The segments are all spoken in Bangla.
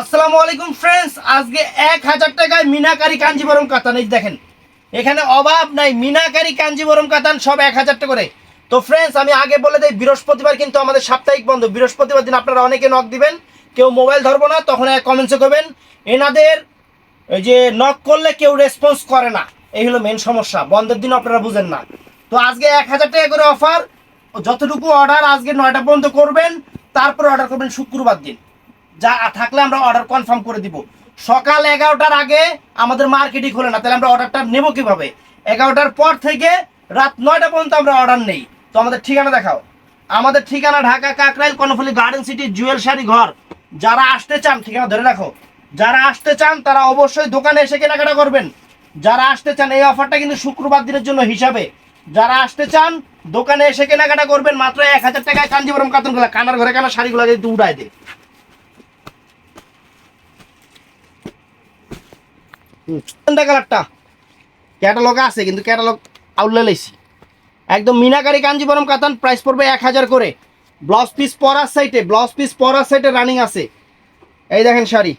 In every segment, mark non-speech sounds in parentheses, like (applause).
আসসালামু আলাইকুম ফ্রেন্ডস আজকে এক হাজার টাকায় মিনাকারি কাঞ্জিবরম কাতান, এই দেখেন। এখানে অভাব নাই, মিনাকারি কাঞ্জিবরম কাতান সব এক হাজার টাকা করে। তো ফ্রেন্ডস আমি আগে বলে দিই, বৃহস্পতিবার কিন্তু আমাদের সাপ্তাহিক বন্ধ। বৃহস্পতিবার দিন আপনারা অনেকে নক দিবেন, কেউ মোবাইল ধরবো না, তখন এক কমেন্টসে করবেন। এনাদের ওই যে নক করলে কেউ রেসপন্স করে না। এই হলো মেন সমস্যা, বন্ধের দিন আপনারা বুঝেন না। তো আজকে এক হাজার টাকা করে অফার যতটুকু অর্ডার আজকে নয়টা পর্যন্ত করবেন, তারপর অর্ডার করবেন শুক্রবার দিন। যা থাকলে আমরা অর্ডার কনফার্ম করে দিব। সকাল এগারোটার আগে আমাদের মার্কেটই খোলে না, তাহলে আমরা অর্ডারটা নেব কীভাবে? এগারোটার পর থেকে রাত নয়টা পর্যন্ত আমরা অর্ডার নেই। তো আমাদের ঠিকানা দেখাও। আমাদের ঠিকানা Dhaka Kakrail Karnaphuli Garden City Jewel sari Ghar. যারা আসতে চান, ঠিকানা ধরে রাখো। যারা আসতে চান, তারা অবশ্যই দোকানে এসে কেনাকাটা করবেন। যারা আসতে চান, এই অফারটা কিন্তু শুক্রবার দিনের জন্য হিসাবে। যারা আসতে চান, দোকানে এসে কেনাকাটা করবেন, মাত্র এক হাজার টাকায় কাঞ্জিবরম কাতনগুলা কানার ঘরে কানা শাড়িগুলো যদি উড়াই দেয়? কোনটা কালারটা ক্যাটালগ আছে, কিন্তু ক্যাটালগ আউটলে লাইছি একদম মিনাকারি কাঞ্জিবরম কাতান প্রাইস পড়বে এক হাজার করে। ব্লাউজ পিস পরার সাইটে ব্লাউজ পিস পরার সাইটে রানিং আছে। এই দেখেন শাড়ি।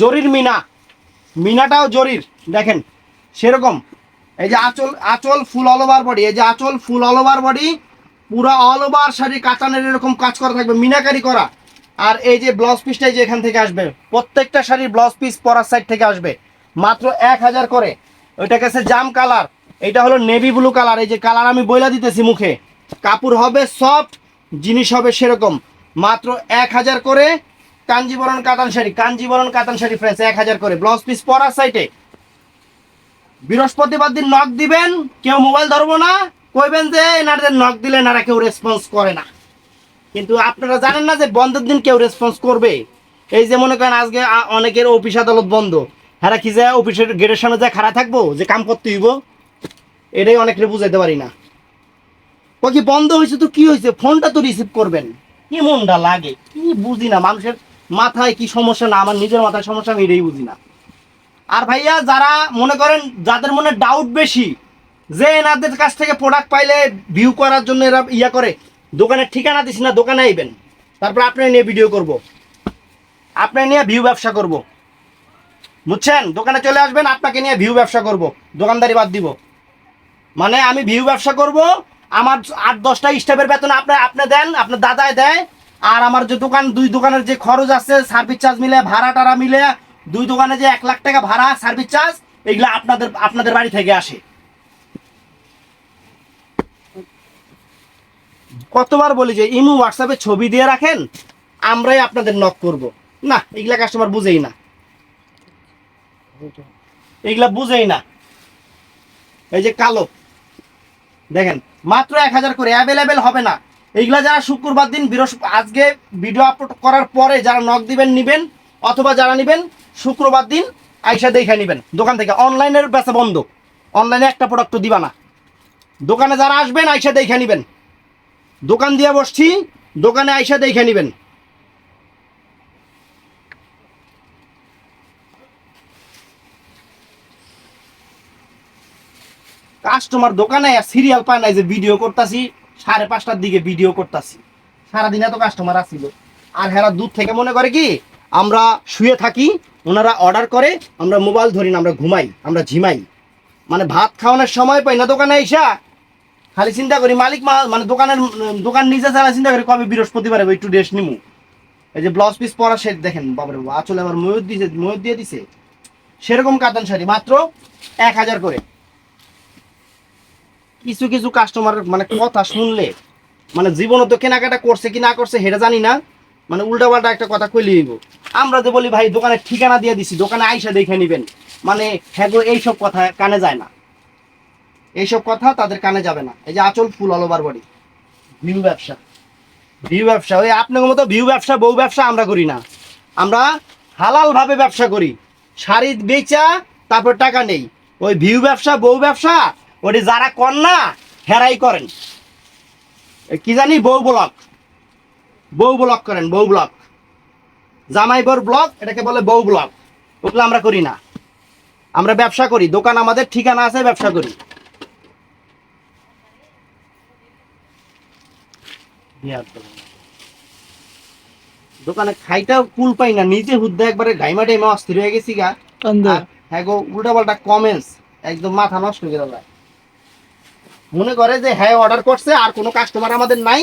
জরির মিনা। মিনাটাও জরির। দেখেন, সেরকম। এই যে আঁচল আঁচল ফুল অল ওভার বডি এই যে আঁচল ফুল অল ওভার বডি পুরো অল ওভার শাড়ি কাতানের এরকম কাজ করা থাকবে, মিনাকারি করা। আর এই যে ব্লাউজ পিসটাই যে এখান থেকে আসবে, প্রত্যেকটা শাড়ির ব্লাউজ পিস পরার সাইড থেকে আসবে। মাত্র এক হাজার করে। ওইটা কাছে জাম কালার এটা হলো নেভি ব্লু কালার এই যে কালার আমি বইলা দিতেছি মুখে। কাপড় হবে সফট জিনিস হবে সেরকম। মাত্র এক হাজার করে কাঞ্জিবরণ কাতান শাড়ি। কাঞ্জিবরণ কাতান শাড়ি ফ্রেন্স এক হাজার করে। ব্লাউজ পিস পরার সাইটে বৃহস্পতিবার দিন নখ দিবেন, কেউ মোবাইল ধরবো না। কইবেন যে এনাদের নখ দিলে এনারা কেউ রেসপন্স করে না। কিন্তু আপনারা জানেন না যে বন্ধের দিন কেউ রেসপন্স করবে? এই যে মনে করেন আজকে অনেকের অফিস আদালত বন্ধ। হ্যাঁ কি যায় অফিসের গেটের সামনে যা খাড়া থাকব? যে কাম করতে হইব? এটাই অনেকের বুঝাইতে পারি না। ও কি বন্ধ হয়েছে তো কি হয়েছে ফোনটা তো রিসিভ করবেন। কি মনটা লাগে? কি বুঝি না? মানুষের মাথায় কি সমস্যা না? আমার নিজের মাথায় সমস্যা, আমি এটাই বুঝি না। আর ভাইয়া, যারা মনে করেন, যাদের মনে ডাউট বেশি, যে এনাদের কাছ থেকে প্রোডাক্ট পাইলে ভিউ করার জন্য এরা ইয়া করে দোকানের ঠিকানা দিছি না, দোকানে আইবেন। তারপর আপনার নিয়ে ভিডিও করব। আপনার নিয়ে ভিউ ব্যবসা করব। বুঝছেন? দোকানে চলে আসবেন, আপনাকে নিয়ে ভিউ ব্যবসা করব। দোকানদারি বাদ দিব। মানে আমি ভিউ ব্যবসা করব, আমার আট দশটা স্টাফের বেতন আপনি আপনি দেন, আপনার দাদায় দেয়, আর আমার যে দোকান, দুই দোকানের যে খরচ আছে সার্ভিস চার্জ মিলে, ভাড়া টাড়া মিলে, দুই দোকানে যে এক লাখ টাকা ভাড়া সার্ভিস চার্জ এগুলো আপনাদের আপনাদের বাড়ি থেকে আসে। কতবার বলি যে, ইমু হোয়াটসঅ্যাপে ছবি দিয়ে রাখেন, আমরাই আপনাদের নক করব। না, এগুলা কাস্টমার বুঝেই না। এগুলা বুঝেই না। এই যে কালো, দেখেন, মাত্র এক হাজার করে অ্যাভেলেবেল হবে না। এইগুলা যারা শুক্রবার দিন, বৃহস্প আজকে ভিডিও আপলোড করার পরে যারা নক দিবেন, নিবেন, অথবা যারা নিবেন, শুক্রবার দিন আইসা দেখে নিবেন। দোকান থেকে অনলাইনের বেচা বন্ধ। অনলাইনে একটা প্রোডাক্ট দিবা না। দোকানে যারা আসবেন, আইসা দেখে নিবেন। দোকান দিয়ে বসছি, দোকানে আইসা দেখে নিবেন। কাস্টমার দোকানে সিরিয়াল পায় নাই যে ভিডিও করতাছি, সাড়ে পাঁচটার দিকে ভিডিও করতাছি। সারাদিন এত কাস্টমার আসছিল আর হেরা দূর থেকে মনে করে কি, আমরা শুয়ে থাকি, ওনারা অর্ডার করে, আমরা মোবাইল ধরি না, আমরা ঘুমাই, আমরা ঝিমাই মানে ভাত খাওয়ানোর সময় পাই না দোকানে আইসা খালি চিন্তা করি মালিক মা মানে দোকানের দোকান নিজে ছাড়া চিন্তা করি কবে বৃহস্পতিবারে একটু রেস্ট নিমু। এই যে ব্লাউজ পিস পরা সেট দেখেন বাবারে বাবা, আঁচলে আবার ময়ূর দিয়েছে ময়ূর দিয়ে দিছে। সেরকম কাতান শাড়ি মাত্র এক হাজার করে। কিছু কিছু কাস্টমার মানে কথা শুনলে মানে জীবনে তো কেনাকাটা করছে কি না করছে সেটা জানি না মানে উল্টাপাল্টা একটা কথা কইলে হইব। আমরা যে বলি ভাই দোকানের ঠিকানা দিয়ে দিছি দোকানে আইসা দেখে নিবেন। মানে হ্যাঁ এইসব কথা কানে যায় না। এইসব কথা তাদের কানে যাবে না। এই যে আচল full all over body view ব্যবসা। ভিউ ব্যবসা ওই আপনার মতো ভিউ ব্যবসা বউ ব্যবসা আমরা করি না। আমরা হালাল ভাবে ব্যবসা করি। শাড়ি বেচা তারপর টাকা নেই। ওই ভিউ ব্যবসা বউ ব্যবসা ওটি যারা কর না হেরাই করেন। কি জানি? বউ ব্লক। বউ ব্লক করেন বউ ব্লক। জামাই বর ব্লক এটাকে বলে বউ ব্লক। ওগুলো আমরা করি না। আমরা ব্যবসা করি দোকান আমাদের ঠিকানা আছে ব্যবসা করি। দোকান। খাইটাও কুল পাই না নিজে হুদ্দা একবারে গাইমা টাইমা অস্থির হয়ে গেছি গা। হ্যাঁ গো উল্টা পাল্টা কমেন্টস একদম মাথা নষ্ট করে দেয় মনে করে যে হ্যাঁ অর্ডার করছে আর কোনো কাস্টমার আমাদের নাই।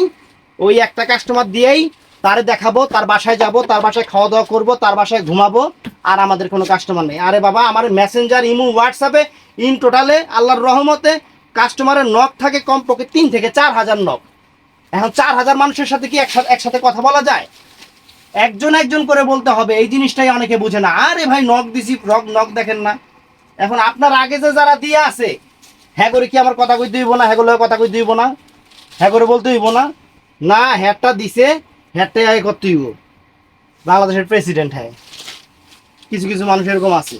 ওই একটা কাস্টমার দিয়েই তারে দেখাবো তার বাসায় যাব তার বাসায় খাওয়া দাওয়া করব তার বাসায় ঘুমাবো আর আমাদের কোনো কাস্টমার নেই। আরে বাবা আমার মেসেঞ্জার ইমু হোয়াটসঅ্যাপে ইন টোটালে আল্লাহর রহমতে কাস্টমারের নখ থাকে কমপক্ষে তিন থেকে চার হাজার নক এখন চার হাজার মানুষের সাথে কি একসাথে একসাথে কথা বলা যায়? একজন একজন করে বলতে হবে, এই জিনিসটাই অনেকে বুঝে না। আরে ভাই নখ দিছি রক নখ দেখেন না। এখন আপনার আগে যে যারা দিয়ে আছে হ্যাঁ করে কি আমার কথা কই দিব না? হ্যাঁ করে কথা কই দিব না? হ্যাঁ করে বলতে হইব না? না হ্যাটটা দিছে হ্যাটটাই আগে করতে হইব। বাংলাদেশের প্রেসিডেন্ট হ্যাঁ। কিছু কিছু মানুষ এরকম আছে।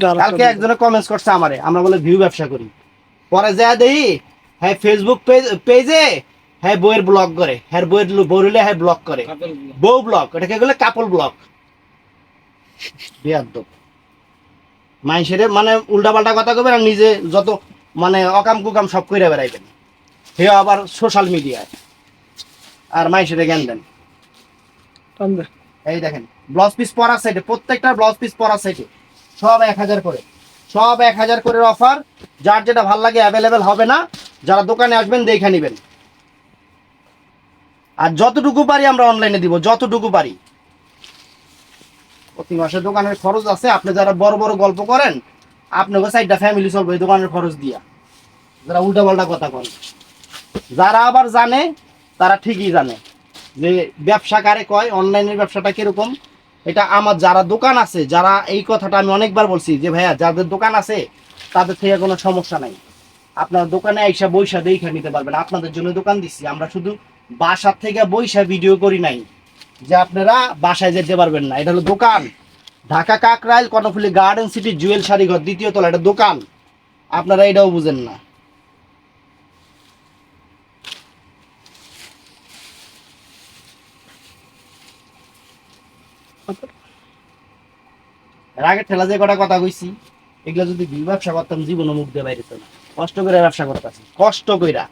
কালকে একজনে কমেন্টস করছে আমারে আমরা বলে ভিউ ব্যবসা করি। পরে যা দেই হ্যাঁ ফেসবুক পেজ পেজে হ্যাঁ বইয়ের ব্লগ করে হ্যাঁ বইয়ের বই হলে হ্যাঁ ব্লগ করে। বউ ব্লগ এটাকে বলে কাপল ব্লগ বেয়াদ্দব মানুষের মানে উল্টাপাল্টা কথা কবেন আর নিজে যত মানে অকাম কুকাম সব কইরা বেড়াইবেন। হে আবার সোশ্যাল মিডিয়ায় আর মানুষের জ্ঞান দেন। এই দেখেন ব্লাউজ পিস পরা সাইডে প্রত্যেকটা ব্লাউজ পিস পরা সাইডে সব এক হাজার করে। সব এক হাজার করে অফার যার যেটা ভালো লাগে অ্যাভেলেবেল হবে না, যারা দোকানে আসবেন দেখে নেবেন। আর যতটুকু পারি আমরা অনলাইনে দিব, যতটুকু পারি। প্রতি মাসে দোকানের খরচ আছে, আপনি যারা বড় বড় গল্প করেন, আপনাকে সাইডটা ফ্যামিলি চলবে দোকানের খরচ দিয়া। যারা উল্টা পাল্টা কথা করেন যারা আবার জানে, তারা ঠিকই জানে। যে ব্যবসা কারে কয় অনলাইনের ব্যবসাটা কীরকম এটা আমার যারা দোকান আছে, যারা এই কথাটা আমি অনেকবার বলছি যে, ভাইয়া, যাদের দোকান আছে, তাদের থেকে কোনো সমস্যা নাই। আপনার দোকানে আইসা বৈশা দেখা নিতে পারবেন। আপনাদের জন্য দোকান দিচ্ছি আমরা শুধু বাসার থেকে বৈশা ভিডিও করি নাই যে, আপনারা বাসায় যেতে পারবেন না। এটা হলো দোকান। Dhaka Kakrail, Karnaphuli garden city, Jewel Sharighor, দ্বিতীয় তলা। এটা দোকান। আপনারা এটাও বুঝেন না। এর আগে ঠেলা যে কটা কথা কইছি, এগুলা যদি ব্যবসা করতাম জীবনে মুখ দিয়ে বাইরে না। কষ্ট করে ব্যবসা করতেছি কষ্ট কইরা।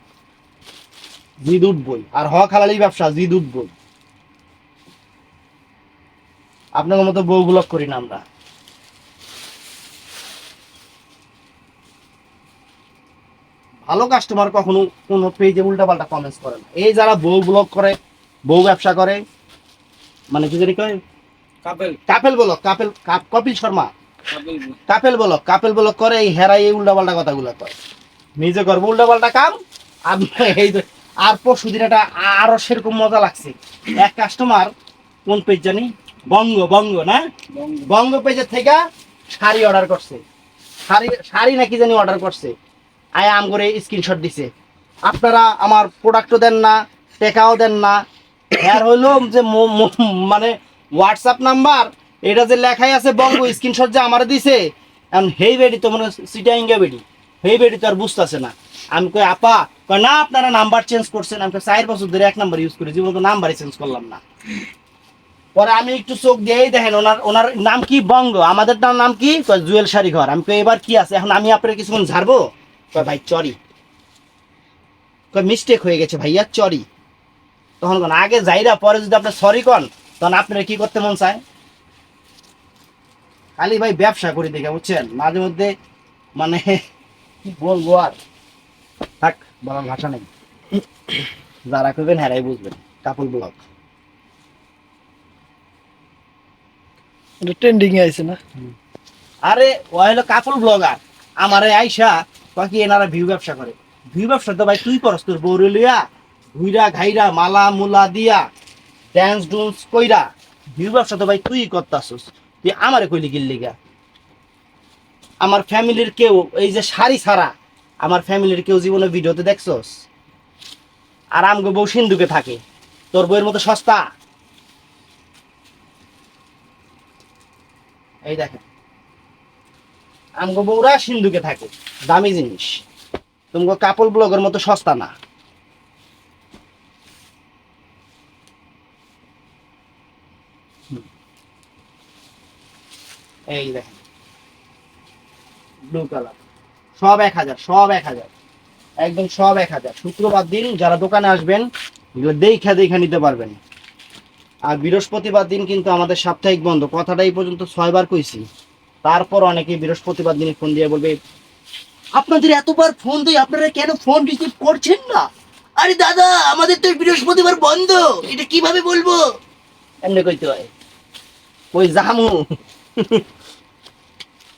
জিদ উঠবই, আর হ খালালি ব্যবসা, জিদ উঠবই। আপনার মতো বউ ব্লক করি না আমরা। ভালো কাস্টমার কখনো কোনো পেজে উল্টা পাল্টা কমেন্টস করে না। এই যারা বউ ব্লক করে, বউ ব্যবসা করে মানে কি যদি কয়? Couple. Couple block couple cup- Kapil Sharma. Couple block couple block করে এই হেরাই এই উল্টাপাল্টা কথাগুলো করে নিজে করব উল্টাপাল্টা কাম আর এই আর পরশু দিন একটা আরও সেরকম মজা লাগছে। এক কাস্টমার কোন পেজ জানি? বঙ্গ বঙ্গ না? বঙ্গ। পেজের থেকে শাড়ি অর্ডার করছে। শাড়ি শাড়ি নাকি জানি অর্ডার করছে। আয় আম করে স্ক্রিনশট দিছে। আপনারা আমার প্রোডাক্টও দেন না টেকাও দেন না। আর হইল যে মানে হোয়াটসঅ্যাপ নাম্বার এটা যে লেখাই আছে বঙ্গ স্ক্রিনশট যে আমার দিছে, এখন হেই বেডি তো মনে সিটাইঙ্গা বেডি হেই বেডি তো আর বুঝতেছে না। আমি কই, আপা কয় না, আপনারা নাম্বার চেঞ্জ করছেন। আমি চার বছর ধরে এক নাম্বার ইউজ করি, জীবন নাম্বারই চেঞ্জ করলাম না। পরে আমি একটু চোখ দিয়েই দেখেন, ওনার ওনার নাম কি বঙ্গ? আমাদেরটার নাম কি? জুয়েল শাড়ি ঘর। আমি এবার কি আছে? এখন আমি আপনার কিছুক্ষণ ঝাড়বো? কয় ভাই চরি কয় মিস্টেক হয়ে গেছে ভাইয়া চরি তখন আগে যাইরা, পরে যদি আপনার সরি কন তখন আপনার কি করতে মন চায়? খালি ভাই ব্যবসা করি দেখে বুঝছেন? মাঝে মধ্যে মানে কি বলব আর? থাক বলার ভাষা নেই। যারা করবেন হ্যারাই বুঝবেন কাপড় ব্লক ট্রেন্ডিং এ আইছে না? আরে ও হলো কাপল ব্লগার। আমারে আইসা বাকি এনারা ভিউ ব্যবসা করে? ভিউ ব্যবসা তো ভাই তুই করস তোর বউরে লইয়া ঘুইরা ঘাইরা মালা মুলা দিয়া। ড্যান্স ডুন্স কইরা ভিউ ব্যবসা তো ভাই তুই করতাছস। তুই আমারে কইলি গিল্লি গা আমার ফ্যামিলির কেউ, এই যে শাড়ি ছাড়া আমার ফ্যামিলির কেউ জীবনে ভিডিওতে দেখছস? আর আমগো বউ সিন্ধুকে থাকে। তোর বইয়ের মতো সস্তা। এই দেখেন। আমগো বউরা সিন্ধুকে থাকে। দামি জিনিস। তোমাকে কাপল ব্লগের মতো সস্তা না। এই দেখেন। ব্লু কালার সব এক হাজার, সব এক হাজার। একদম সব এক হাজার। শুক্রবার দিন যারা দোকানে আসবেন দেখা দেখা নিতে পারবেন। আর বৃহস্পতিবার দিন কিন্তু আমাদের সাপ্তাহিক বন্ধ। কথাটা এই পর্যন্ত ছয়বার কইছি। তারপর অনেকে বৃহস্পতিবার দিনে ফোন দিয়ে বলবে, আপনাদের এতবার ফোন দিই, আপনারা কেন ফোন রিসিভ করছেন না? আরে দাদা, আমাদের তো বৃহস্পতিবার বন্ধ। এটা কীভাবে বলব? এমনি কইতে হয়। ওই জামু?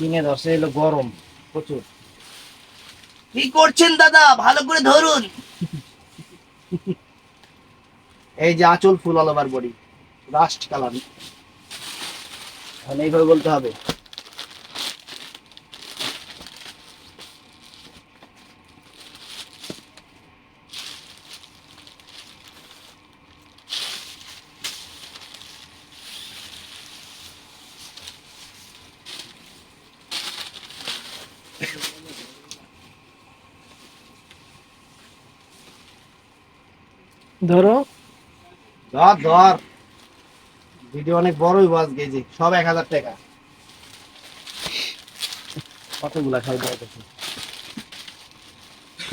কিনে ধরছে এলো গরম প্রচুর। কি করছেন দাদা? ভালো করে ধরুন। এই যে আঁচল full all over body rust colour এইভাবে বলতে হবে। ধরো। ধর ধর। ভিডিও অনেক বড়ই বাজ গেছে সব এক হাজার টাকা।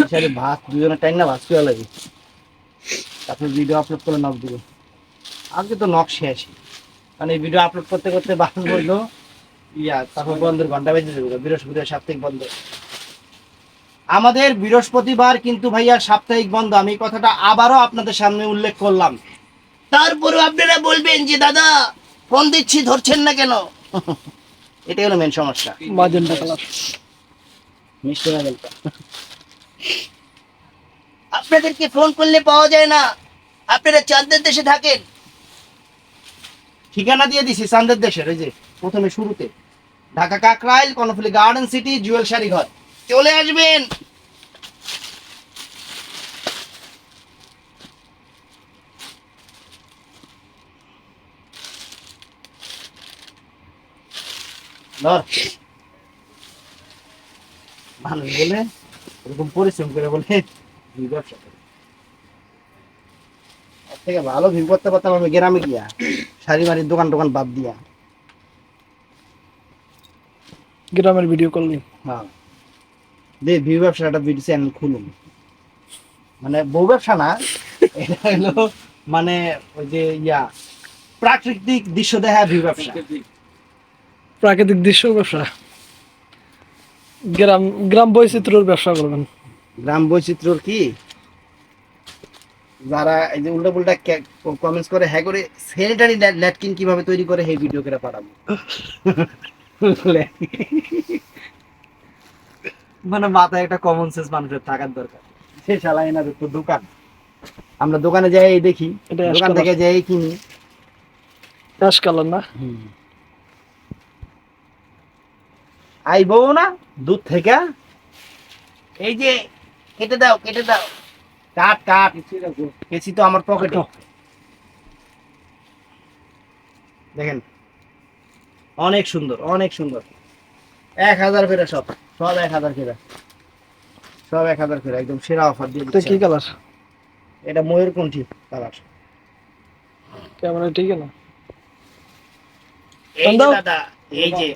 খাই ভাত, দুজনের টাইম না ভাত খেয়ে লাগে। তারপর ভিডিও আপলোড করে নক দিব। আজকে তো নক শেষ। মানে ভিডিও আপলোড করতে করতে বাস বলল ইয়া, তারপর বন্ধের ঘণ্টা বেজে যাবে, বৃহস্পতিবার সাপ্তাহিক বন্ধ। আমাদের বৃহস্পতিবার কিন্তু ভাইয়া সাপ্তাহিক বন্ধ। আমি কথাটা আবারও আপনাদের সামনে উল্লেখ করলাম। তারপরেও আপনারা বলবেন যে দাদা ফোন দিচ্ছি ধরছেন না কেন? (laughs) এটাই হলো মেন সমস্যা। মাজেন্টা কালার মিষ্টি মেঘেলটা আপনাদেরকে ফোন করলে পাওয়া যায় না। আপনারা চাঁদের দেশে থাকেন। ঠিকানা দিয়ে দিছি চাঁদের দেশের ওই যে প্রথমে শুরুতে। Dhaka Kakrail Karnaphuli Garden City Jewel sari Ghar চলে আসবেন। মানুষ বলে এরকম পরিশ্রম করে বলে ব্যবসা করে। থেকে ভালো ভিউ করতে পারতাম আমি গ্রামে গিয়া শাড়ি মারির দোকান টোকান বাদ দিয়া। গ্রামের ভিডিও করলি হ্যাঁ। ভিউ ব্যবসাটা ভিডিও চ্যানেল খুলুন। মানে বউ ব্যবসা না এটা হলো মানে ওই যে ইয়া প্রাকৃতিক দৃশ্য দেখা ভিউ ব্যবসা। প্রাকৃতিক দৃশ্য ব্যবসা। গ্রাম গ্রাম বৈচিত্র্যর ব্যবসা করবেন। গ্রাম বৈচিত্র্যর কি? যারা এই যে উল্টা পুল্টা কমেন্টস করে হ্যাঁ করে স্যানিটারি ল্যাটকিন কীভাবে তৈরি করে সেই ভিডিও করে পাঠাবো? (laughs) মানে মাথায় একটা কমন সেন্স মানুষের থাকার দরকার। সে চালাই না তো দোকান। আমরা দোকানে যাই দেখি দোকান থেকে যাই কিনি। অ্যাশ কালার না? আইবো না দুধ থেকে। এই যে কেটে দাও কেটে দাও। কাট কাট। কেছি তো আমার পকেটে দেখেন। অনেক সুন্দর অনেক সুন্দর। এক হাজার ফেরা সব। সব এক হাজার ফেরা সব এক হাজার একদম সেরা অফার দিয়ে দিচ্ছে কি কালার এটা ময়ূরকণ্ঠী কালার ক্যামেরা ঠিক না এই যে। দাদা এই যে।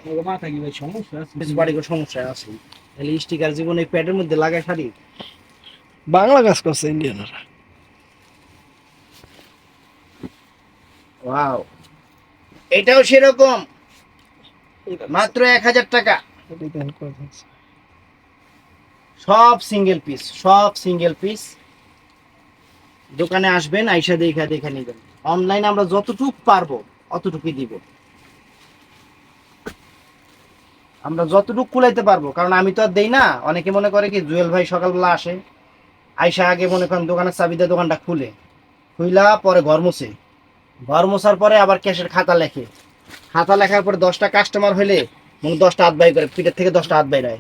কিছু বাড়ি করে সমস্যা আছে। তাহলে স্টিকার জীবন এই প্যাডের মধ্যে লাগায় শাড়ি? বাংলা কাজ করছে ইন্ডিয়ানরা ওয়াও এটাও সেরকম। মাত্র এক হাজার টাকা। সব সিঙ্গেল পিস সব সিঙ্গেল পিস দোকানে আসবেন, আইসা দেখা দেখা নিবেন। অনলাইনে আমরা যতটুক পারব, অতটুকুই দিব। আমরা যতটুক কুলাইতে পারব, কারণ আমি তো আর দেই না। অনেকে মনে করে কি, জুয়েল ভাই সকালবেলা আসে, আইসা আগে মনে করেন দোকানের চাবিতে দোকানটা খুলে। খুইলা পরে ঘর মুছে। ঘর মোছার পরে আবার ক্যাশের খাতা লেখে। খাতা লেখার পরে দশটা কাস্টমার হলে মানে দশটা হাত বাই করে, পিঠের থেকে দশটা হাত বাইরায়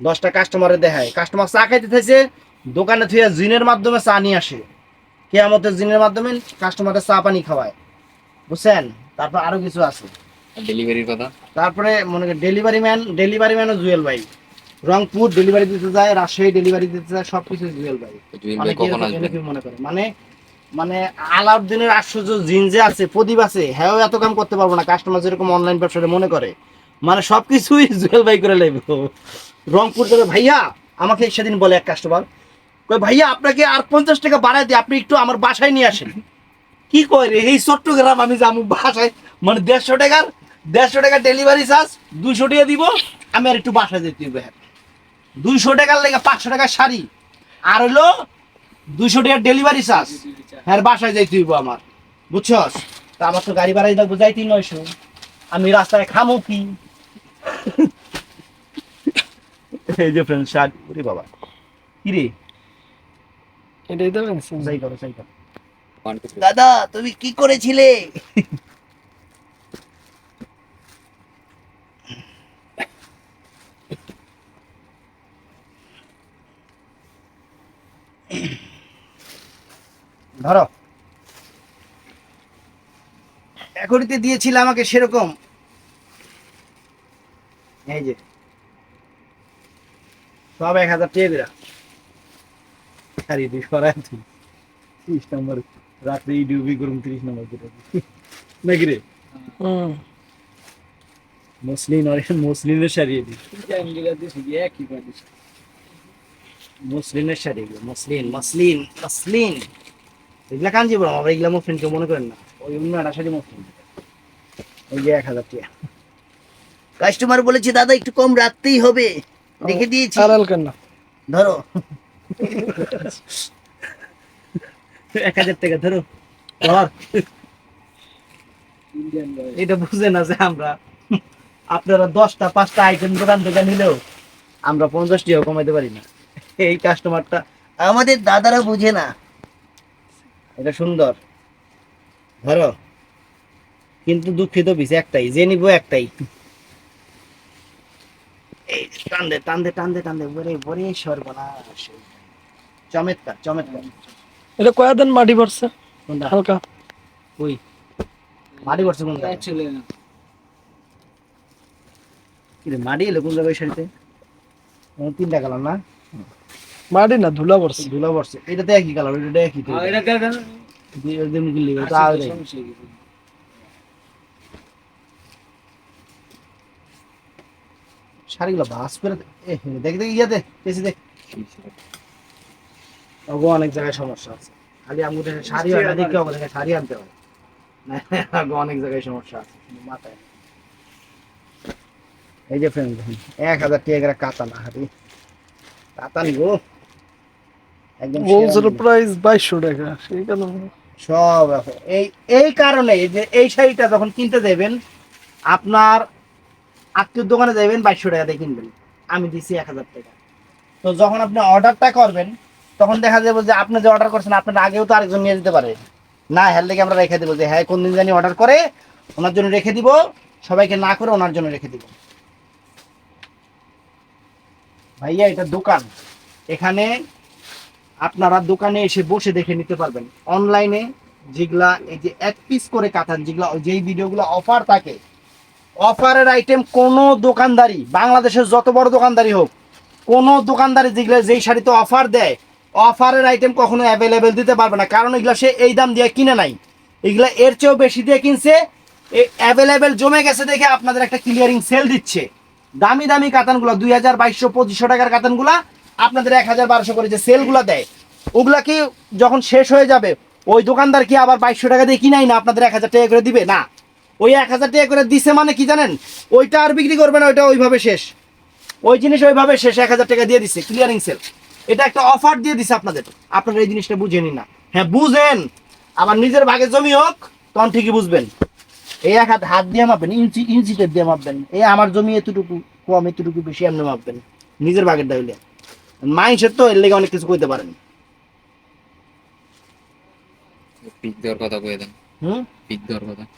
দশটা কাস্টমারে দেখায়। কাস্টমার চা খাইতে থাকছে দোকানে থেকে জিনের মাধ্যমে চা নিয়ে আসে। কেয়ামতের জিনের মাধ্যমে কাস্টমারের চা পানি খাওয়ায়। বুঝছেন? তারপর আরও কিছু আছে। ডেলিভারির কথা? তারপরে মনে করেন ডেলিভারি ম্যান ডেলিভারি ম্যানও জুয়েল ভাই। রংপুর ডেলিভারি দিতে যায় রাজশাহী ডেলিভারি দিতে যায় সবকিছু জুয়েল ভাই। মনে করে। মানে মানে আলাউদ্দিনের আশ্চর্য জিন যে আছে প্রদীপ আছে হ্যাঁ এত কাম করতে পারব না। কাস্টমার যেরকম অনলাইন ব্যবসাটা মনে করে। মানে সবকিছুই জুয়েল ভাই করে লাগবে রংপুর থেকে ভাইয়া, আমাকে সেদিন বলে এক কাস্টমার কই ভাইয়া, আপনাকে আর পঞ্চাশ টাকা বাড়ায় দিয়ে আপনি একটু আমার বাসায় নিয়ে আসেন। কি কয় রে, এই চট্টগ্রাম আমি যাব বাসায় মানে দেড়শো টাকার, দেড়শো টাকা ডেলিভারি চার্জ দুশো টাকা দিব, আমি আর একটু বাসায় যেতে হবে হ্যাঁ দুইশো টাকার লেগে পাঁচশো টাকার শাড়ি, আর হলো দুইশো টাকার ডেলিভারি চার্জ হ্যাঁ বাসায় যাইতে হইব আমার, বুঝছস? তা আমার তো গাড়ি ভাড়াই লাগবো যাইতে নয়শো। আমি রাস্তায় খামো কি? এই যে ফ্রেন্ড শার্ট ওরে বাবা। কি রে এটাই দেবেন যাই করো যাই করো. দাদা তুমি কি করেছিলে? ধরো। এখনইতে দিয়েছিল আমাকে সেরকম। এই যে। সব এক হাজার টাকা করে আরে তুই সরাই তুই তিরিশ নম্বর রাত্রে ইউটিউবই করুন তিরিশ নম্বর করে নাকি রে? হুম। মুসলিম আর মুসলিমের সারিয়ে দিই মুসলিমের সারিয়ে এগুলো মুসলিম এগুলা কাঞ্জি বলো আমরা এগুলা মুসলিম কেউ মনে করেন না। ওই অন্য একটা মুসলিম ওই যে এক হাজার টাকা কাস্টমার বলেছে দাদা একটু কম রাখতেই হবে। দিয়েছি। আর না ধরো। এক হাজার টাকা ধরো। ধর। এটা বুঝে না যে আমরা আপনারা দশটা পাঁচটা আইটেম দোকান থেকে নিলেও আমরা পঞ্চাশ টাকা কমাইতে পারি না। এই কাস্টমারটা আমাদের দাদারা বুঝে না। এটা সুন্দর। ধরো। কিন্তু দুঃখিত পিস একটাই যে নিবো একটাই। এই টান দে টান দে টান দে টান দে সর্বনাশ চমৎকার চমৎকার। এটা কয়া দেন মাটি পড়ছে কোনটা? হালকা। ওই। মাটি পড়ছে কোন জায়গায়? কি রে মাটি এলো কোন জায়গায় শাড়িতে তিনটা কালার না? মাটি না ধুলা পড়ছে ধুলা পড়ছে এটাতে একই কালার ওইটা একই তো। দিয়ে ওই দিন গিলি ওটা আর নেই। শাড়িগুলো দেখ দেখ ইয়াতে পেছি দেখ ওগো অনেক জায়গায় সমস্যা আছে। খালি আমাদের শাড়ি হয় দেখে শাড়ি আনতে হবে। ওগো অনেক জায়গায় সমস্যা আছে। মাথায়। এই যে ফ্রেন্ড এক হাজার টাকা কাতানা হারি কাতান গো। একদম হোলসেল প্রাইস বাইশশো টাকা সেই কারণে সব। এই এই কারণে যে এই শাড়িটা যখন কিনতে যাবেন আপনার আত্মীয় দোকানে যাবেন বাইশশো টাকা দিয়ে কিনবেন। আমি দিছি এক হাজার টাকা। তো যখন আপনি অর্ডারটা করবেন, তখন দেখা যাবে যে আপনি যে অর্ডার করছেন, আপনার আগেও তো আরেকজন নিয়ে যেতে পারে। না হেল থেকে আমরা রেখে দেবো যে হ্যাঁ কোন দিন জানি অর্ডার করে, ওনার জন্য রেখে দিব, সবাইকে না করে ওনার জন্য রেখে দিব। ভাইয়া, এটা দোকান। এখানে আপনারা দোকানে এসে বসে দেখে নিতে পারবেন। অনলাইনে যেগুলা এই যে এক পিস করে কাটান যেগুলা, যেই ভিডিওগুলো অফার থাকে অফারের আইটেম কোনো দোকানদারি বাংলাদেশের যত বড় দোকানদারি হোক, কোনো দোকানদারি যেগুলো যেই শাড়িতে অফার দেয় অফারের আইটেম কখনো অ্যাভেলেবেল দিতে পারবে না। কারণ এগুলো সে এই দাম দিয়ে কিনে নাই। এগুলো এর চেয়েও বেশি দিয়ে কিনছে। অ্যাভেলেবেল জমে গেছে দেখে আপনাদের একটা ক্লিয়ারিং সেল দিচ্ছে। দামি দামি কাতানগুলো, দুই হাজার বাইশশো, পঁচিশশো টাকার কাতানগুলা আপনাদের এক হাজার বারোশো করে যে সেলগুলো দেয়, ওগুলা কি যখন শেষ হয়ে যাবে, ওই দোকানদার কি আবার বাইশশো টাকা দিয়ে কিনাই না? আপনাদের এক হাজার টাকা করে দিবে? না। ওই এক হাজার টাকা করে দিছে মানে কি জানেন? ওইটা আর বিক্রি করবে না, ওইটা ওইভাবে শেষ। ওই জিনিস ওইভাবে শেষ, এক হাজার টাকা দিয়ে দিছে ক্লিয়ারিং সেল এটা একটা অফার দিয়ে দিছে আপনাদের। আপনারা এই জিনিসটা বুঝে নিন না। হ্যাঁ বুঝেন। আবার নিজের ভাগে জমি হোক, তখন ঠিকই বুঝবেন। এই এক হাত হাত দিয়ে মাপবেন, ইঞ্চি ইঞ্চি টেপ দিয়ে মাপবেন। এই আমার জমি এতটুকু, কম এতটুকু বেশি, এমনি মাপবেন। নিজের ভাগের দাইলে মাইন্ডসেট তো, এর লেগে অনেক কিছু করতে পারেন। পিক দেওয়ার কথা কয়ে দেন। হুম?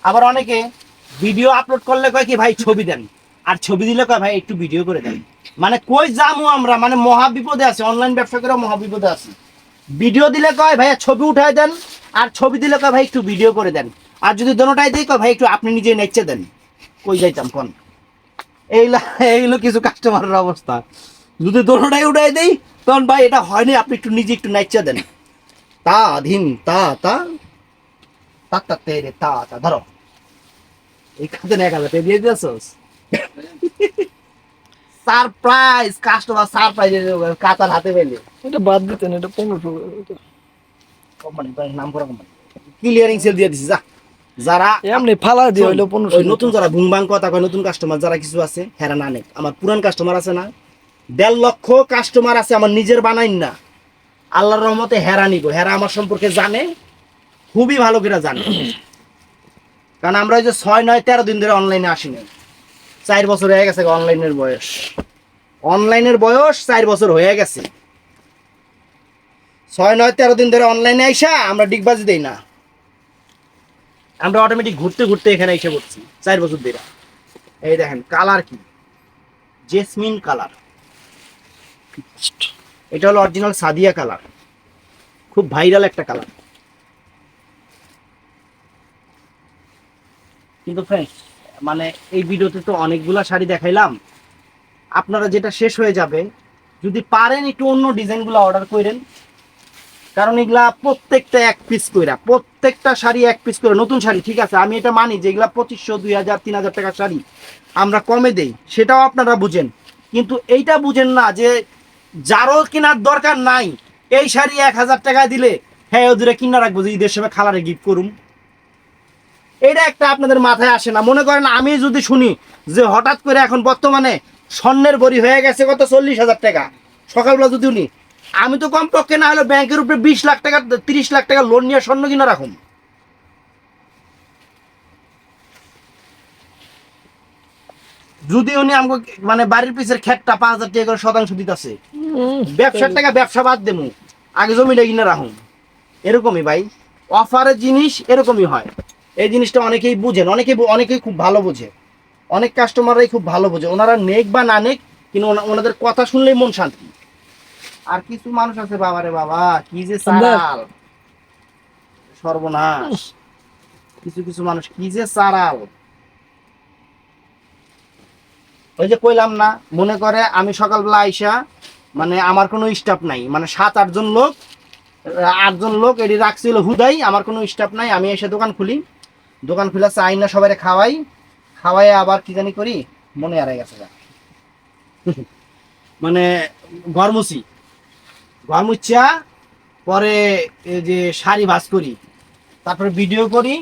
আবার অনেকে ভিডিও আপলোড করলে কয় কি ভাই ছবি দেন। আর ছবি দিলে কয় ভাই একটু ভিডিও করে দেন। মানে কই যামু আমরা? মানে মহা বিপদে আছি অনলাইন ব্যবসা করে মহা বিপদে আছি। ভিডিও দিলে কয় ভাই ছবি উঠায় দেন। আর ছবি দিলে কয় ভাই একটু ভিডিও করে দেন। আর যদি দোনোটাই দিই কয় ভাই একটু আপনি নিজে নেচে দেন। কই যাইতাম কোন? এইগুলা এইগুলো কিছু কাস্টমারের অবস্থা। যদি দোনোটাই উঠাই দেই তখন ভাই এটা হয়নি আপনি একটু নিজে একটু নেচে দেন। তা ধিন তা তা। তা তা তেরে তা তা ধরো এই খাতে এক হাজার টাকা দিয়ে দিয়েছোস সারপ্রাইজ কাস্টমার সারপ্রাইজ কাতার হাতে পেলে এটা বাদ দিতেন এটা পনেরোশো কোম্পানি নাম করা কোম্পানি ক্লিয়ারিং সেল দিয়ে দিছি যা যারা এমনি ফালা দিয়ে হইল পনেরোশো ওই নতুন যারা ভুংবাং কথা কয় নতুন কাস্টমার যারা কিছু আছে হেরা না আমার পুরান কাস্টমার আছে না দেড় লক্ষ কাস্টমার আছে আমার নিজের বানাইন না আল্লাহর রহমতে হেরা নিব হেরা আমার সম্পর্কে জানে। খুবই ভালো করে জানে। কারণ আমরা ওই যে ছয়, নয়, তেরো দিন ধরে অনলাইনে আসি নাই। চার বছর হয়ে গেছে অনলাইনের বয়স। অনলাইনের বয়স চার বছর হয়ে গেছে। ছয়, নয়, তেরো দিন ধরে অনলাইনে আইসা আমরা ডিগবাজি দেই না। আমরা অটোমেটিক ঘুরতে ঘুরতে এখানে এসে পড়ছি, চার বছর ধরে। এই দেখেন কালার কি? জেসমিন কালার এটা হলো অরিজিনাল সাদিয়া কালার খুব ভাইরাল একটা কালার কিন্তু ফ্রেন্ডস মানে এই ভিডিওতে তো অনেকগুলা শাড়ি দেখাইলাম। আপনারা যেটা শেষ হয়ে যাবে, যদি পারেন একটু অন্য ডিজাইনগুলো অর্ডার করেন কারণ এগুলা প্রত্যেকটা এক পিস কইরা, প্রত্যেকটা শাড়ি এক পিস করে, নতুন শাড়ি, ঠিক আছে? আমি এটা মানি যে এগুলা পঁচিশশো, দুই হাজার, তিন হাজার টাকার শাড়ি আমরা কমে দেই, সেটাও আপনারা বুঝেন। কিন্তু এইটা বুঝেন না যে যারও কেনার দরকার নাই, এই শাড়ি এক হাজার টাকায় দিলে হ্যাঁ ওদের কিনা রাখব, যে ঈদের সময় খালারে গিফট করুম। এটা একটা আপনাদের মাথায় আসে না। মনে করেন আমি যদি শুনি যে হঠাৎ করে এখন বর্তমানে স্বর্ণের বড়ি হয়ে গেছে কত চল্লিশ হাজার টাকা সকালবেলা যদি উনি আমি তো কমপক্ষে না হলে ব্যাংকের উপরে বিশ লাখ টাকা তিরিশ লাখ টাকা লোন নিয়ে স্বর্ণ কিনা রাখুন। যদি উনি আমাকে মানে বাড়ির পিছের খেতটা পাঁচ হাজার টাকা করে শতাংশ দিতেছে ব্যবসার টাকা ব্যবসা বাদ দেবো আগে জমিটা কিনে রাখুন। এরকমই ভাই অফারের জিনিস এরকমই হয়। এই জিনিসটা অনেকেই বুঝেন অনেকেই বু- অনেকেই খুব ভালো বোঝে। অনেক কাস্টমাররাই খুব ভালো বোঝে। ওনারা নেক বা না নেক কিন্তু ওনাদের কথা শুনলেই মন শান্তি। আর কিছু মানুষ আছে বাবারে বাবা কি যে সারাল। সর্বনাশ। কিছু কিছু মানুষ কি যে সারাল। ওই যে কইলাম না মনে করে আমি সকালবেলা আইসা মানে আমার কোনো স্টাফ নাই। মানে সাত আটজন লোক আটজন লোক এটি রাখছিল হুদাই আমার কোনো স্টাফ নাই। আমি এসে দোকান খুলি। দোকান খুলে চাই না সবাই খাওয়াই খাওয়াই আবার কি জানি করি মনে হারাই গেছে গা। (laughs) মানে গরমুচি গরমুচা পরে এই যে শাড়ি ভাজ করি তারপরে ভিডিও করি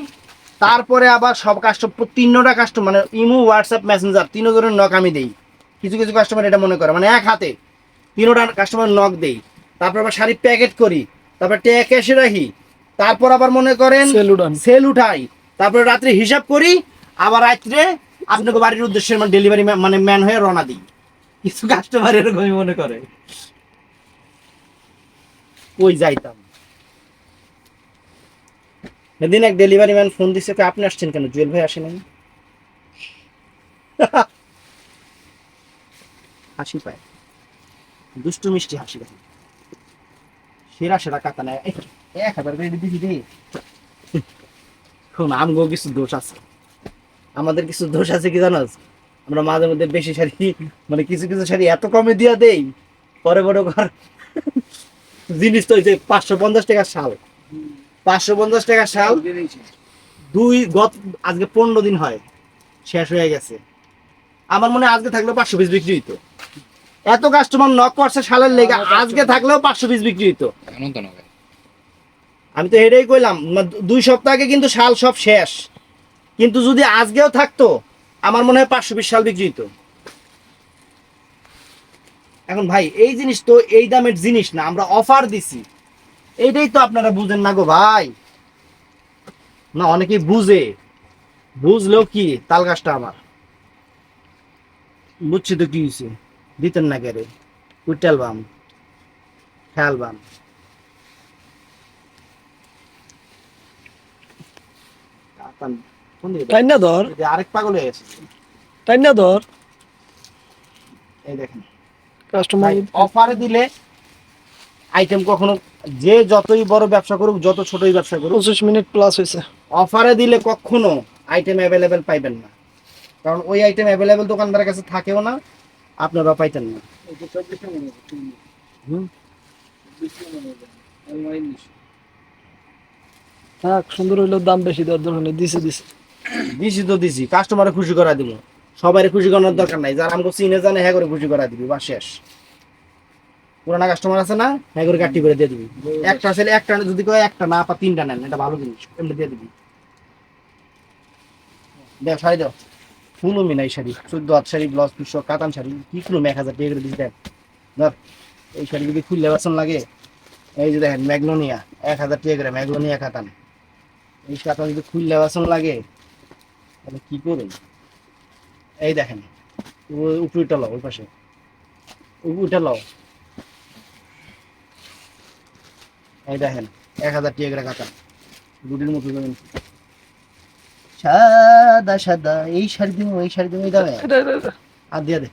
তারপরে আবার সব কাস্টমার তিনটা কাস্টমার মানে ইমো হোয়াটসঅ্যাপ মেসেঞ্জার তিনজনের নক আমি দিই। কিছু কিছু কাস্টমার এটা মনে করে মানে এক হাতে তিনোটা কাস্টমার নক দেই। তারপর আবার শাড়ি প্যাকেট করি তারপর ট্যাগ এসে রাখি তারপর আবার মনে করেন সেল উঠাই। তারপরে রাত্রে হিসাব করি আবার রাত্রে আপনাকে বাড়ির উদ্দেশ্যে মানে ডেলিভারি মানে ম্যান হয়ে রওনা দিই। কিছু কাস্টমার এরকমই মনে করে। কই যাইতাম? সেদিন এক ডেলিভারি ম্যান ফোন দিছে "কই, আপনি আসছেন কেন? জুয়েল ভাই আসেন? (laughs) হাসি পায়। দুষ্টু মিষ্টি হাসি পায়। সেরা সেরা কাতা নেয়। এই, এক হাজার করে রে শোন, আমগো কিছু দোষ আছে। আমাদের কিছু দোষ আছে কি জানোস আমরা মাঝে মধ্যে বেশি শাড়ি মানে কিছু কিছু শাড়ি এত কমে দিয়া দেই, পরে বড় কর, জিনিস তো যে পাঁচশো পঞ্চাশ টাকা শাল। পাঁচশো পঞ্চাশ টাকা শাল, দুই গত, আজকে পনেরো দিন হয়, শেষ হয়ে গেছে। আমার মনে আজকে থাকলেও পাঁচশো পিস বিক্রি হইতো। এত কাস্টমার নক করছে শালের লেগে, আজকে থাকলেও পাঁচশো পিস বিক্রি হইতো। এমন তো না ভাই। আমি তো এটাই কইলাম দুই সপ্তাহ আগে কিন্তু শাল সব শেষ। কিন্তু যদি আজকেও থাকতো, আমার মনে হয় পাঁচশো বিশ শাল বিক্রি হতো এখন ভাই, এই জিনিস তো এই দামের জিনিস না, আমরা অফার দিছি। এইটাই তো আপনারা বুঝেন না গো ভাই। না, অনেকেই বুঝে। বুঝলেও কি, তাল গাছটা আমার। বুঝছি তো কি হয়েছে দিতেন না কেরে। কুইটাল বাম। কোন দিকে তাই না ধর? যে আরেক পাগল হয়ে গেছে। তাই না ধর? এই দেখেন। কাস্টমার অফারে দিলে আইটেম কখনো যে যতই বড় ব্যবসা করুক যত ছোটই ব্যবসা করুক পঁচিশ মিনিট প্লাস হয়েছে অফারে দিলে কখনো আইটেম অ্যাভেলেবেল পাইবেন না। কারণ ওই আইটেম অ্যাভেলেবেল দোকানদারের কাছে থাকেও না আপনারা পাইতেন না। হুম। থাক, সুন্দর হইলেও দাম বেশি দেওয়ার দরকার দিছে দিছে। দিছি তো দিছি কাস্টমারে খুশি করা দিব। সবাই খুশি করানোর দরকার নাই, যারা আমাকে চিনে জানে হ্যাঁ করে খুশি করা দিবি বা শেষ। পুরানা কাস্টমার আছে না হ্যাঁ করে কাটি করে দিয়ে দিবি। একটা ছেলে, একটা যদি কয় একটা না পা তিনটা নেন, এটা ভালো জিনিস, এমনি দিয়ে দিবি। দেখ শাড়ি দাও। ফুলও মিনাই শাড়ি, চোদ্দ হাত শাড়ি ব্লাউজ পিসো কাতান শাড়ি, কি কিলো এক হাজার টাকা দিস, দেখ। ধর, এই শাড়ি যদি খুললে বাসন লাগে, এই যে দেখেন, ম্যাগনোনিয়া, এক হাজার টাকা করে ম্যাগনোনিয়া কাতান। এই কাতান যদি খুললে বাসন লাগে তাহলে কি করুন এই দেখেন উপরেটা লও ওই পাশে। ওইটা লও এই দেখেন এক হাজার করে কাতান রুটির মতো দেবেন সাদা সাদা এই শাড়ি দিব এই শাড়ি দিব এই এটা (laughs) আর দিয়ে দে।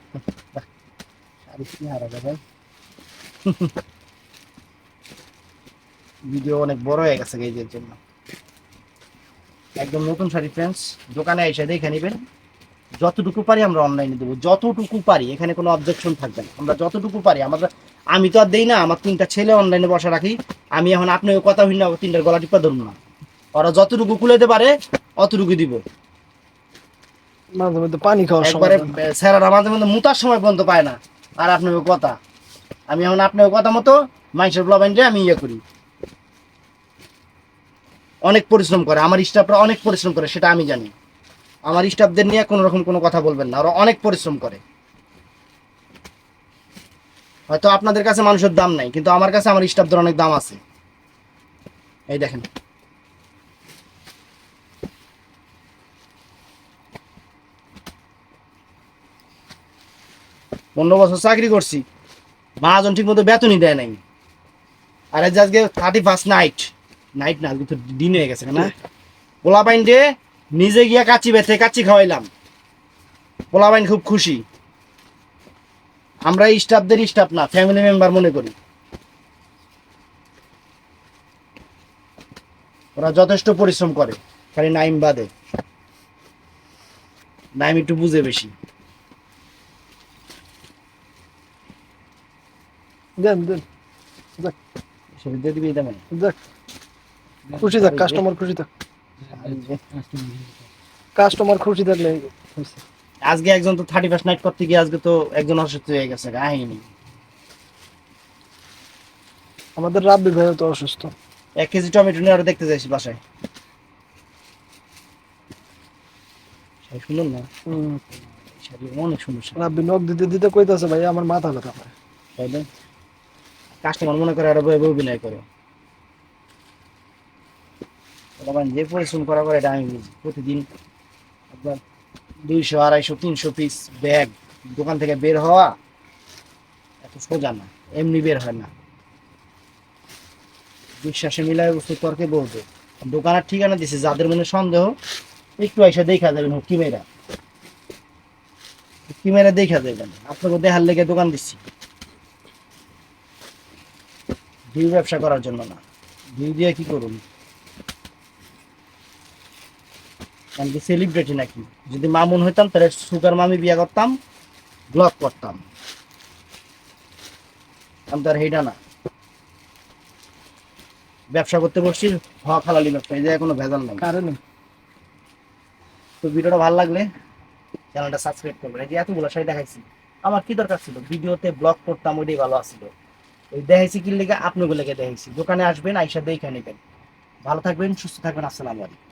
শাড়ি কি হারা যাবে। (laughs) ভিডিও অনেক বড় হয়ে গেছে গেজের জন্য। একদম নতুন শাড়ি ফ্রেন্ডস দোকানে এসে দেখে নেবেন। যতটুকু পারি আমরা অনলাইনে দেবো। যতটুকু পারি এখানে কোনো অবজেকশন থাকবে না। আমরা যতটুকু পারি আমরা আমি তো আর দেই না আমার তিনটা ছেলে অনলাইনে বসা রাখি। আমি এখন আপনি কথা হই না তিনটার গলা টিপা ধরুন না। ওরা যতটুকু কুলাইতে পারে অতটুকু দিব। মাঝে মধ্যে পানি খাওয়ার সময় একবারে স্যারেরা মাঝে মধ্যে মুতার সময় পর্যন্ত পায় না। আর আপনার কথা। আমি এখন আপনার কথা মতো মানুষের ব্লবাইনটা আমি ইয়ে করি। অনেক পরিশ্রম করে, আমার স্টাফরা অনেক পরিশ্রম করে, সেটা আমি জানি। আমার স্টাফদের নিয়ে কোনো রকম কোনো কথা বলবেন না, ওরা অনেক পরিশ্রম করে। হয়তো আপনাদের কাছে মানুষের দাম নাই, কিন্তু আমার কাছে আমার স্টাফদের অনেক দাম আছে। এই দেখেন। পনেরো বছর চাকরি করছি মহাজন ঠিক মতো বেতনই দেয় নাই। আর আজকে থার্টি ফার্স্ট নাইট নাইট না আজকে তো দিন হয়ে গেছে না? পোলা দিয়ে নিজে গিয়া কাচি বেথে কাচি খাওয়াইলাম। পোলা পাইন খুব খুশি। আমরা স্টাফদের স্টাফ না ফ্যামিলি মেম্বার মনে করি। ওরা যথেষ্ট পরিশ্রম করে খালি নাইম বাদে। নাইম একটু বুঝে বেশি। দেন দেন। সেটা দিয়ে দিবি দেখ। খুশি থাক কাস্টমার খুশি থাক। কাস্টমার খুশি থাকলে আজকে একজন তো থার্টি ফার্স্ট নাইট করতে গিয়ে আজকে তো একজন অসুস্থ হয়ে গেছে কাহিনী। আমাদের রাব্বি ভাইও তো অসুস্থ। এক কেজি টমেটো নিয়ে আরও দেখতে যাইছি বাসায়। সুন্দর না? অনেক সুন্দর রাব্বি নখ দিতে দিতে কইতাছে ভাই আমার মাথা ব্যথা তাইলে কাস্টমার মনে করে আরও অভিনয় করে। মানে যে পরিশ্রম করা করে এটা আমি প্রতিদিন আপনার দুইশো, আড়াইশো, তিনশো পিস ব্যাগ দোকান থেকে বের হওয়া এত সোজা না, এমনি বের হয় না। বিশ্বাসে মিলায় বস্তু তর্কে বলবে? দোকানের ঠিকানা দিছে, যাদের মনে সন্দেহ, একটু এসে দেখা যাবেন কিমেরা কিমেরা দেখা যাবেন আপনাকে দেখার লেগে দোকান দিচ্ছি। ভিউ ব্যবসা করার জন্য না। ভিউ দিয়ে কি করুন? আমি কি সেলিব্রিটি নাকি? যদি মামুন হইতাম তাহলে সুগার মামি বিয়ে করতাম ব্লগ করতাম। আমি তো আর হেইটা না। ব্যবসা করতে বসছি হওয়া খালালি ব্যবসা এই জায়গায় কোনো ভেজাল নাই। কারণে তো ভিডিওটা ভালো লাগলে চ্যানেলটা সাবস্ক্রাইব করবেন। এই যে এতগুলো শাড়ি দেখাইছি আমার কি দরকার ছিল? ভিডিওতে ব্লগ করতাম ওইটাই ভালো আসছিল ওই দেখাইছি কি লেগে আপনাগুলোকে দেখাইছি। দোকানে আসবেন আইসা দেখে নেবেন। ভালো থাকবেন সুস্থ থাকবেন আসসালামু আলাইকুম।